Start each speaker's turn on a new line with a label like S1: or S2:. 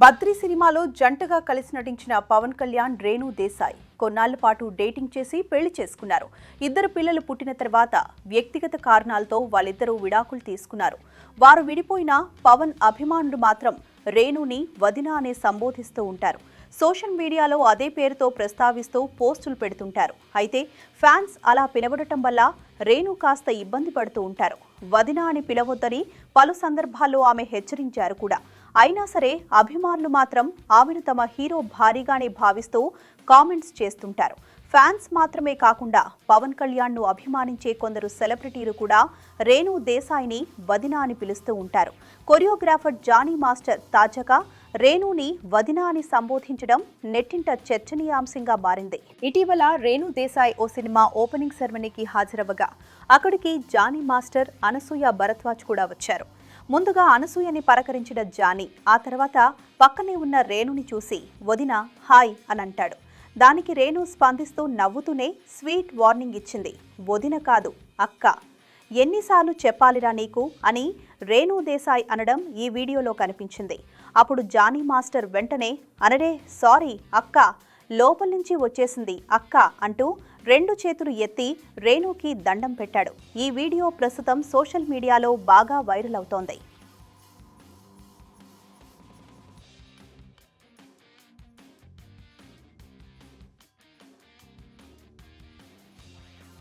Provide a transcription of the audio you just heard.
S1: బద్రి సినిమాలో జంటగా కలిసి నటించిన పవన్ కళ్యాణ్ రేణు దేశాయ్ కొన్నాళ్ళ పాటు డేటింగ్ చేసి పెళ్ళి చేసుకున్నారు. ఇద్దరు పిల్లలు పుట్టిన తర్వాత వ్యక్తిగత కారణాలతో వాళ్ళిద్దరూ విడాకులు తీసుకున్నారు. వారు విడిపోయిన పవన్ అభిమానులు మాత్రం రేణుని వదిన అనే సంబోధిస్తూ ఉంటారు. సోషల్ మీడియాలో అదే పేరుతో ప్రస్తావిస్తూ పోస్టులు పెడుతుంటారు. అయితే ఫ్యాన్స్ అలా పిలవడటం వల్ల రేణు కాస్త ఇబ్బంది పడుతూ ఉంటారు. వదిన అని పిలవొద్దని పలు సందర్భాల్లో ఆమె హెచ్చరించారు కూడా. అయినా సరే అభిమానులు మాత్రం ఆమెను తమ హీరో భారీగానే భావిస్తూ కామెంట్స్ చేస్తుంటారు. ఫ్యాన్స్ మాత్రమే కాకుండా పవన్ కళ్యాణ్ను అభిమానించే కొందరు సెలబ్రిటీలు కూడా రేణు దేశాయిని వదిన అని పిలుస్తూ ఉంటారు. కొరియోగ్రాఫర్ జానీ మాస్టర్ తాజాగా రేణుని వదిన అని సంబోధించడం నెట్టింట చర్చనీయాంశంగా మారింది. ఇటీవల రేణు దేశాయ్ ఓ సినిమా ఓపెనింగ్ సెరమనీకి హాజరవ్వగా అక్కడికి జానీ మాస్టర్ అనసూయ భరద్వాజ్ కూడా వచ్చారు. ముందుగా అనసూయని పలకరించిన జానీ ఆ తర్వాత పక్కనే ఉన్న రేణుని చూసి వదిన హాయ్ అని అంటాడు. దానికి రేణు స్పందిస్తూ నవ్వుతూనే స్వీట్ వార్నింగ్ ఇచ్చింది. వదిన కాదు అక్క. ఎన్నిసార్లు చెప్పాలిరా నీకు? అని రేణు దేశాయ్ అనడం ఈ వీడియోలో కనిపించింది. అప్పుడు జానీ మాస్టర్ వెంటనే అనడే సారీ అక్క లోపల నుంచి వచ్చేసింది అక్క అంటూ రెండు చేతులు ఎత్తి రేణుకి దండం పెట్టాడు. ఈ వీడియో ప్రస్తుతం సోషల్ మీడియాలో బాగా వైరల్ అవుతోంది.